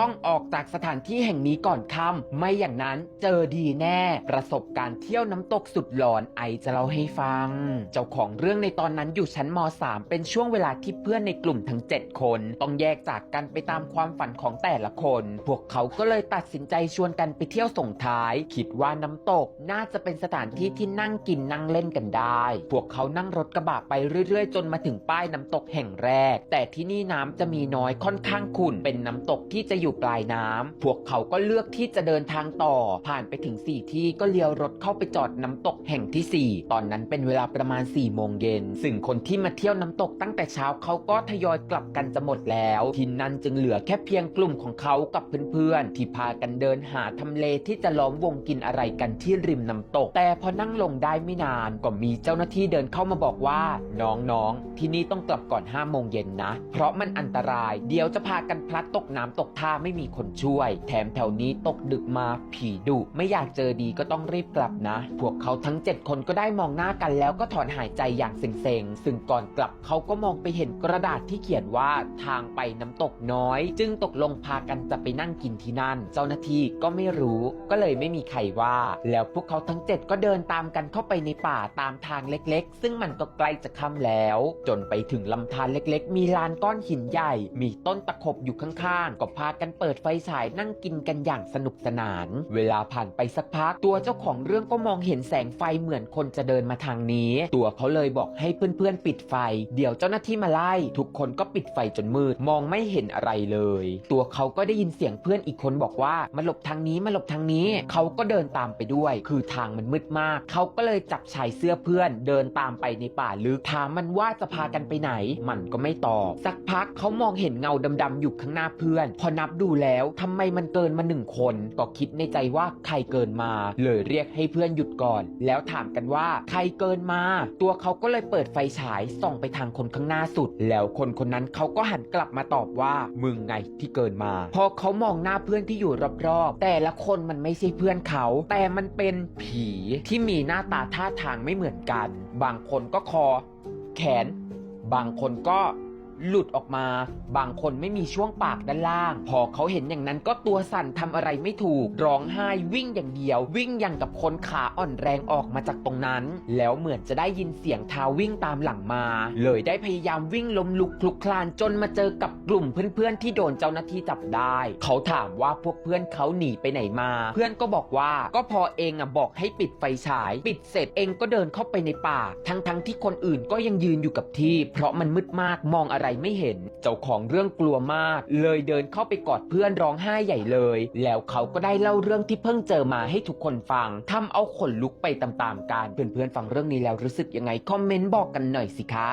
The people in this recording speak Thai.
ต้องออกจากสถานที่แห่งนี้ก่อนค่ำไม่อย่างนั้นเจอดีแน่ ประสบการณ์เที่ยวน้ำตกสุดหลอนไอจะเล่าให้ฟัง เจ้าของเรื่องในตอนนั้นอยู่ชั้นม .3 เป็นช่วงเวลาที่เพื่อนในกลุ่มทั้ง 7 คน ต้องแยกจากกันไปตามความฝันของแต่ละคน พวกเขาก็เลยตัดสินใจชวนกันไปเที่ยวส่งท้าย คิดว่าน้ำตกน่าจะเป็นสถานที่ที่นั่งกินนั่งเล่นกันได้ พวกเขานั่งรถกระบะไปเรื่อยๆ จนมาถึงป้ายน้ำตกแห่งแรก แต่ที่นี่น้ำจะมีน้อยค่อนข้างขุ่นเป็นน้ำตกที่จะอยู่ปลายน้ำพวกเขาก็เลือกที่จะเดินทางต่อ ผ่านไปถึง 4 ที่ก็เลี้ยวรถเข้าไปจอดน้ำตกแห่งทีสี่ 4 ตอนนั้นเป็นเวลาประมาณ4โมงเย็น ซึ่งคนที่มาเที่ยวน้ำตกตั้งแต่เช้าเขาก็ทยอยกลับกันจะหมดแล้วที่นั่นจึงเหลือแค่เพียงกลุ่มของเขากับเพื่อนๆที่พากันเดินหาทำเลที่จะล้อมวงกินอะไรกันที่ริมน้ำตก แต่พอนั่งลงได้ไม่นานก็มีเจ้าหน้าที่เดินเข้ามาบอกว่า น้องๆ ที่นี่ต้องกลับก่อน5โมงเย็นนะ เพราะมันอันตราย เดี๋ยวจะพากันพลัดตกน้ำตกท่าไม่มีคนช่วย แถมแถวนี้ตกดึกมาผีดุไม่อยากเจอดีก็ต้องรีบกลับนะ พวกเขาทั้ง 7 คนก็ได้มองหน้ากันแล้วก็ถอนหายใจอย่างเซ็งๆ ซึ่งก่อนกลับเขาก็มองไปเห็นกระดาษที่เขียนว่าทางไปน้ำตกน้อย จึงตกลงพากันจะไปนั่งกินที่นั่น เจ้าหน้าที่ก็ไม่รู้ก็เลยไม่มีใครว่า แล้วพวกเขาทั้ง 7 ก็เดินตามกันเข้าไปในป่าตามทางเล็กๆ ซึ่งมันก็ใกล้จะค่ำแล้ว จนไปถึงลำธารเล็กๆ มีลานก้อนหินใหญ่ มีต้นตะขบอยู่ข้างๆ ก็พากันเปิดไฟฉายนั่งกินกันอย่างสนุกสนาน เวลาผ่านไปสักพัก ตัวเจ้าของเรื่องก็มองเห็นแสงไฟเหมือนคนจะเดินมาทางนี้ ตัวเขาเลยบอกให้เพื่อนๆปิดไฟ เดี๋ยวเจ้าหน้าที่มาไล่ ทุกคนก็ปิดไฟจนมืดมองไม่เห็นอะไรเลย ตัวเขาก็ได้ยินเสียงเพื่อนอีกคนบอกว่ามาหลบทางนี้มาหลบทางนี้เขาก็เดินตามไปด้วย คือทางมันมืดมาก เขาก็เลยจับชายเสื้อเพื่อน เดินตามไปในป่าลึกถามมันว่าจะพากันไปไหน มันก็ไม่ตอบสักพักเขามองเห็นเงาดำๆอยู่ข้างหน้าเพื่อน พอนับดูแล้วทำไมมันเกินมาหนึ่งคน ก็คิดในใจว่าใครเกินมา เลยเรียกให้เพื่อนหยุดก่อน แล้วถามกันว่าใครเกินมา ตัวเขาก็เลยเปิดไฟฉายส่องไปทางคนข้างหน้าสุด แล้วคนคนนั้นเขาก็หันกลับมาตอบว่ามึงไงที่เกินมา พอเขามองหน้าเพื่อนที่อยู่รอบๆแต่ละคนมันไม่ใช่เพื่อนเขา แต่มันเป็นผีที่มีหน้าตาท่าทางไม่เหมือนกัน บางคนก็คอ แขน บางคนก็ หลุดออกมา บางคนไม่มีช่วงปากด้านล่าง พอเขาเห็นอย่างนั้นก็ตัวสั่นทำอะไรไม่ถูก ร้องไห้วิ่งอย่างเดียว วิ่งอย่างกับคนขาอ่อนแรงออกมาจากตรงนั้น แล้วเหมือนจะได้ยินเสียงเท้าวิ่งตามหลังมา เลยได้พยายามวิ่งล้มลุกคลุกคลานจนมาเจอกับกลุ่มเพื่อนๆที่โดนเจ้าหน้าที่จับได้ เขาถามว่าพวกเพื่อนเขาหนีไปไหนมา เพื่อนก็บอกว่าก็พอเองอะบอกให้ปิดไฟฉาย ปิดเสร็จเองก็เดินเข้าไปในป่า ทั้งๆที่คนอื่นก็ยังยืนอยู่กับที่ เพราะมันมืดมากมองอะไรไม่เห็น เจ้าของเรื่องกลัวมาก เลยเดินเข้าไปกอดเพื่อนร้องไห้ใหญ่เลย แล้วเขาก็ได้เล่าเรื่องที่เพิ่งเจอมาให้ทุกคนฟังทำเอาขนลุกไปตามๆกัน เพื่อนๆฟังเรื่องนี้แล้วรู้สึกยังไงคอมเมนต์บอกกันหน่อยสิคะ